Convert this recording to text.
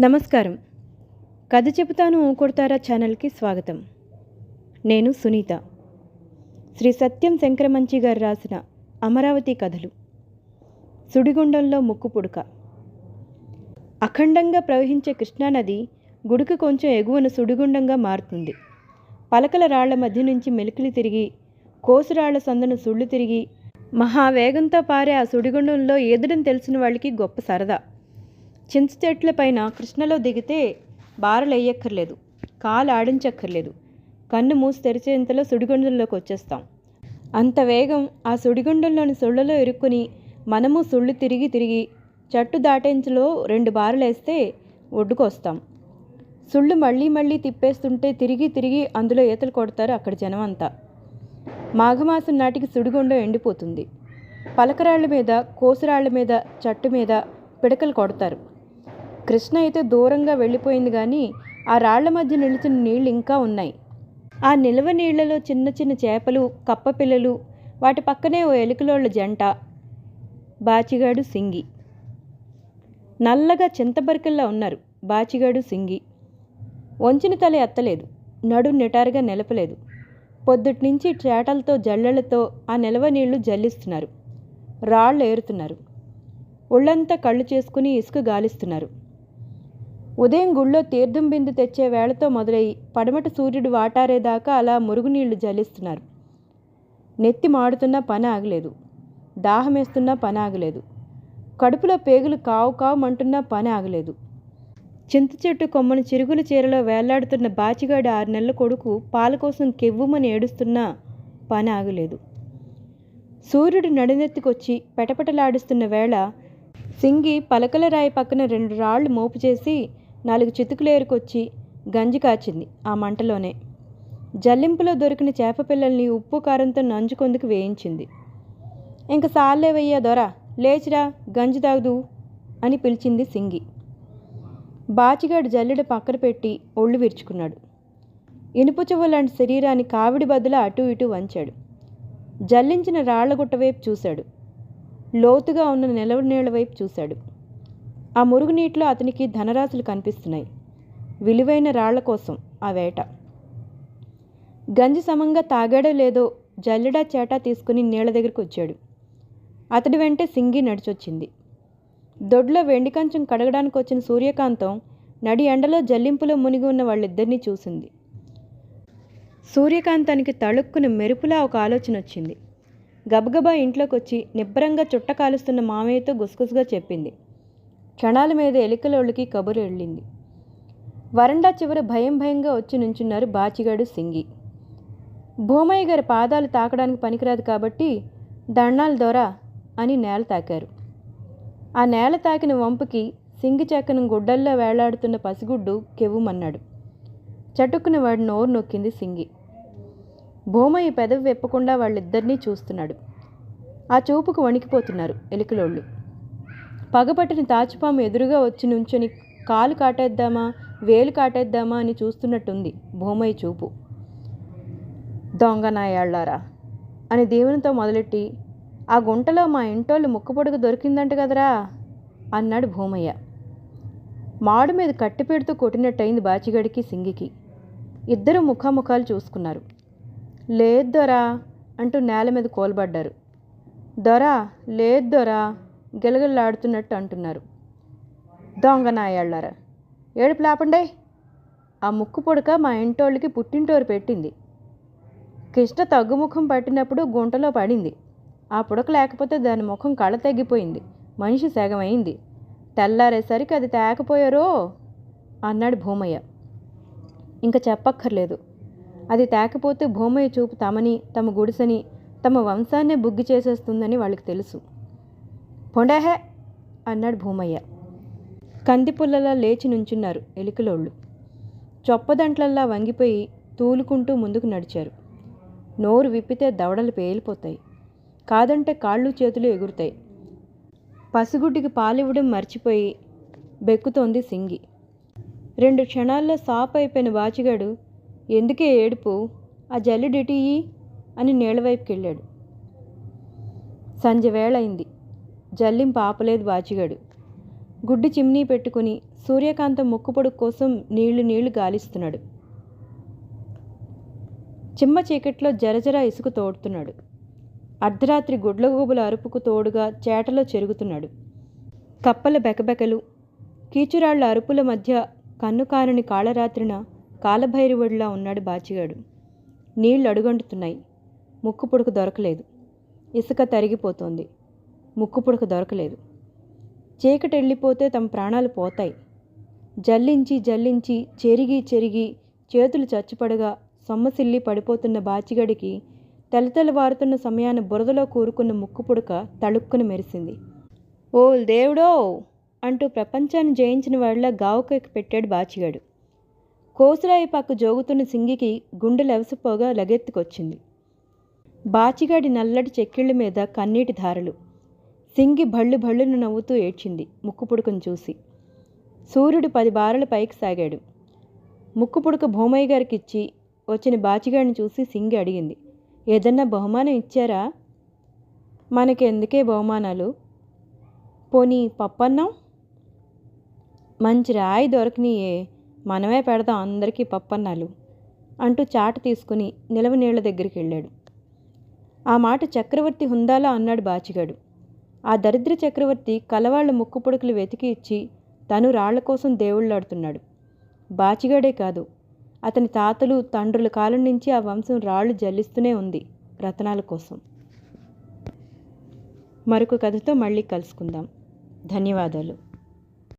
నమస్కారం. కథ చెబుతాను కొడతారా ఛానల్కి స్వాగతం. నేను సునీత. శ్రీ సత్యం శంకరమంచి గారు రాసిన అమరావతి కథలు. సుడిగుండంలో ముక్కు పుడక. అఖండంగా ప్రవహించే కృష్ణానది గుడుక కొంచెం ఎగువన సుడిగుండంగా మారుతుంది. పలకల రాళ్ళ మధ్య నుంచి మెలికిలి తిరిగి కోసురాళ్ళ సందను సుళ్ళు తిరిగి మహావేగంతో పారే ఆ సుడిగుండంలో ఈదడం తెలిసిన వాళ్ళకి గొప్ప సరదా. చింత చెట్ల పైన కృష్ణలో దిగితే బారలెయ్యక్కర్లేదు కాలు ఆడించక్కర్లేదు. కన్ను మూసి తెరిచేంతలో సుడిగుండంలోకి వచ్చేస్తాం. అంత వేగం ఆ సుడిగుండంలోని సుళ్ళలో ఇరుక్కుని మనము సుళ్ళు తిరిగి తిరిగి చట్టు దాటేంచులో రెండు బారలేస్తే ఒడ్డుకొస్తాం. సుళ్ళు మళ్ళీ మళ్ళీ తిప్పేస్తుంటే తిరిగి తిరిగి అందులో ఈతలు కొడతారు అక్కడ జనం అంతా మాఘమాసం నాటికి సుడిగుండం ఎండిపోతుంది. పలకరాళ్ళ మీద కోసురాళ్ళ మీద చట్టు మీద పిడకలు కొడతారు. కృష్ణ అయితే దూరంగా వెళ్ళిపోయింది కానీ ఆ రాళ్ళ మధ్య నిలిచిన నీళ్ళు ఇంకా ఉన్నాయి. ఆ నిల్వ నీళ్ళలో చిన్న చిన్న చేపలు కప్ప పిల్లలు వాటి పక్కనే ఓ ఎలుకలోళ్ళ జంట బాచిగాడు సింగి. నల్లగా చింతబరికల్లా ఉన్నారు బాచిగాడు సింగి. వంచిన తల ఎత్తలేదు నడు నిటారుగా నిలపలేదు. పొద్దుటి నుంచి చేటలతో జల్లెలతో ఆ నిల్వ నీళ్ళు జల్లిస్తున్నారు. రాళ్ళు ఏరుతున్నారు. ఒళ్ళంతా కళ్ళు చేసుకుని ఇసుక గాలిస్తున్నారు. ఉదయం గుళ్ళో తీర్థం బిందు తెచ్చే వేళతో మొదలై పడమట సూర్యుడు వాటారేదాకా అలా మురుగునీళ్ళు జలిస్తున్నారు నెత్తి మాడుతున్నా పని ఆగలేదు. దాహమేస్తున్నా పని ఆగలేదు. కడుపులో పేగులు కావు కావుమంటున్నా పని ఆగలేదు. చింత చెట్టు కొమ్మను చిరుగుల చీరలో వేలాడుతున్న బాచిగాడి ఆరు నెలల కొడుకు పాల కోసం కెవ్వుమని ఏడుస్తున్నా పని ఆగలేదు. సూర్యుడు నడినెత్తికొచ్చి పెటపెటలాడిస్తున్న వేళ సింగి పలకల రాయి పక్కన రెండు రాళ్ళు మోపు చేసి నాలుగు చితుకులేరుకొచ్చి గంజి కాచింది ఆ మంటలోనే. జల్లింపులో దొరికిన చేప పిల్లల్ని ఉప్పు కారంతో నంజుకొందుకు వేయించింది. ఇంక సాలేవయ్యా దొర లేచిరా గంజి తాగుదు అని పిలిచింది సింగి. బాచిగాడు జల్లెడ పక్కన పెట్టి ఒళ్ళు విరుచుకున్నాడు. ఇనుప చువ్వ లాంటి శరీరాన్ని కావిడి బదులు అటు ఇటు వంచాడు. జల్లించిన రాళ్ళగుట్ట వైపు చూశాడు. లోతుగా ఉన్న నిలవ నీళ్ళ వైపు చూశాడు. ఆ మురుగునీటిలో అతనికి ధనరాశులు కనిపిస్తున్నాయి. విలువైన రాళ్ళ కోసం ఆ వేట. గంజి సమంగా తాగాడో లేదో జల్లెడా చేటా తీసుకుని నీళ్ళ దగ్గరికి వచ్చాడు. అతడి వెంటే సింగి నడిచొచ్చింది. దొడ్లో వెండి కంచం కడగడానికి వచ్చిన సూర్యకాంతం నడి ఎండలో జల్లింపులో మునిగి ఉన్న వాళ్ళిద్దరినీ చూసింది. సూర్యకాంతానికి తళుక్కున మెరుపులా ఒక ఆలోచన వచ్చింది. గబగబా ఇంట్లోకి వచ్చి నిబ్బరంగా చుట్ట కాలుస్తున్న మామయ్యతో గుసగుసగా చెప్పింది. క్షణాల మీద ఎలికలోళ్ళకి కబురు వెళ్ళింది. వరండా చివర భయం భయంగా వచ్చి నుంచున్నారు బాచిగాడు సింగి. భూమయ్య గారి పాదాలు తాకడానికి పనికిరాదు కాబట్టి దండాల దొరా అని నేల తాకారు. ఆ నేల తాకిన వంపుకి సింగి చెక్కను గుడ్డల్లో వేలాడుతున్న పసిగుడ్డు కెవ్వుమన్నాడు. చటుక్కున వాడి నోరు నొక్కింది సింగి. భూమయ్య పెదవి వెప్పకుండా వాళ్ళిద్దరినీ చూస్తున్నాడు. ఆ చూపుకు వణికిపోతున్నారు ఎలికలోళ్ళు. పగపట్టిన తాచుపాము ఎదురుగా వచ్చి నుంచొని కాలు కాటేద్దామా వేలు కాటేద్దామా అని చూస్తున్నట్టుంది భూమయ్య చూపు. దొంగ నాయాళ్ళారా అని దీవెనతో మొదలెట్టి ఆ గుంటలో మా ఇంటోళ్ళు ముక్కపొడుగు దొరికిందంట కదరా! అన్నాడు భూమయ్య. మాడు మీద కట్టిపెడుతూ కొట్టినట్టయింది బాచిగడికి సింగికి. ఇద్దరు ముఖాముఖాలు చూసుకున్నారు. లేదు దొరా అంటూ నేల మీద కోల్బడ్డారు. దొరా లేదు దొరా గిలగిల్లాడుతున్నట్టు అంటున్నారు. దొంగ నాయాళ్ళారా ఏడుపు లేపండే ఆ ముక్కు పొడక మా ఇంటోళ్ళకి పుట్టింటోరు పెట్టింది. కృష్ణ తగ్గుముఖం పట్టినప్పుడు గుంటలో పడింది. ఆ పుడక లేకపోతే దాని ముఖం కళ తగ్గిపోయింది. మనిషి సగమైంది. తెల్లారేసరికి అది తేకపోయారో అన్నాడు భూమయ్య. ఇంకా చెప్పక్కర్లేదు. అది తేకపోతే భూమయ్య చూపు తమని తమ గుడిసని తమ వంశాన్నే బుగ్గి చేసేస్తుందని వాళ్ళకి తెలుసు. పొండహే అన్నాడు భూమయ్య. కందిపుల్లలా లేచి నుంచున్నారు ఎలికలోళ్ళు. చొప్పదంట్లల్లా వంగిపోయి తూలుకుంటూ ముందుకు నడిచారు. నోరు విప్పితే దవడలు పేలిపోతాయి. కాదంటే కాళ్ళు చేతులు ఎగురుతాయి. పసిగుడ్డికి పాలివ్వడం మర్చిపోయి బెక్కుతోంది సింగి. రెండు క్షణాల్లో సాప్ అయిపోయిన బాచిగాడు ఎందుకే ఏడుపు? ఆ జల్లిడిటియి అని నీళ్ళవైపుకెళ్ళాడు సంజ వేళయింది. జల్లింపు ఆపలేదు బాచిగాడు గుడ్డి చిమ్నీ పెట్టుకుని సూర్యకాంతం ముక్కుపొడుగు కోసం నీళ్ళు నీళ్ళు గాలిస్తున్నాడు. చిమ్మ చీకట్లో జరజర ఇసుక తోడుతున్నాడు. అర్ధరాత్రి గుడ్లగూబుల అరుపుకు తోడుగా చేటలో చెరుగుతున్నాడు. కప్పల బెకబెకలు కీచురాళ్ళ అరుపుల మధ్య కన్ను కారని కాళరాత్రిన కాలభైరవుడిలా ఉన్నాడు బాచిగాడు. నీళ్ళు అడుగంటుతున్నాయి. ముక్కు పుడక దొరకలేదు. ఇసుక తరిగిపోతోంది. ముక్కు పుడక దొరకలేదు. చీకటి వెళ్ళిపోతే తమ ప్రాణాలు పోతాయి. జల్లించి జల్లించి చెరిగి చెరిగి చేతులు చచ్చిపడగా సొమ్మసిల్లి పడిపోతున్న బాచిగడికి వారుతున్న సమయాన బురదలో కూరుకున్న ముక్కు పుడక తళుక్కున మెరిసింది. ఓ దేవుడో! అంటూ ప్రపంచాన్ని జయించిన వాళ్ళ గావుకెక్కి పెట్టాడు బాచిగాడు. కోసురాయి పక్క జోగుతున్న సింగికి గుండె లెవసిపోగా లగెత్తుకొచ్చింది. బాచిగాడి నల్లటి చెక్కిళ్ళ మీద కన్నీటి ధారలు. సింగి భళ్ళు భళ్ళును నవ్వుతూ ఏడ్చింది ముక్కుపుడుకను చూసి. సూర్యుడు పది బారల పైకి సాగాడు. ముక్కు పుడక భూమయ్య గారికి ఇచ్చి వచ్చిన బాచిగాడిని చూసి సింగి అడిగింది. ఏదన్నా బహుమానం ఇచ్చారా? మనకెందుకే బహుమానాలు? పోనీ పప్పన్నం? మంచి రాయి దొరకనియే మనమే పెడదాం అందరికీ పప్పన్నాలు అంటూ చాట తీసుకుని నిలవ నీళ్ళ దగ్గరికి వెళ్ళాడు. ఆ మాట చక్రవర్తి హుందాలా అన్నాడు బాచిగాడు. ఆ దరిద్ర చక్రవర్తి కలవాళ్ళ ముక్కు పొడుకులు వెతికి ఇచ్చి తను రాళ్ళ కోసం దేవుళ్ళాడుతున్నాడు. బాచిగాడే కాదు అతని తాతలు తండ్రుల కాలం నుంచి ఆ వంశం రాళ్ళు జల్లిస్తూనే ఉంది రతనాల కోసం. మరొక కథతో మళ్ళీ కలుసుకుందాం. ధన్యవాదాలు.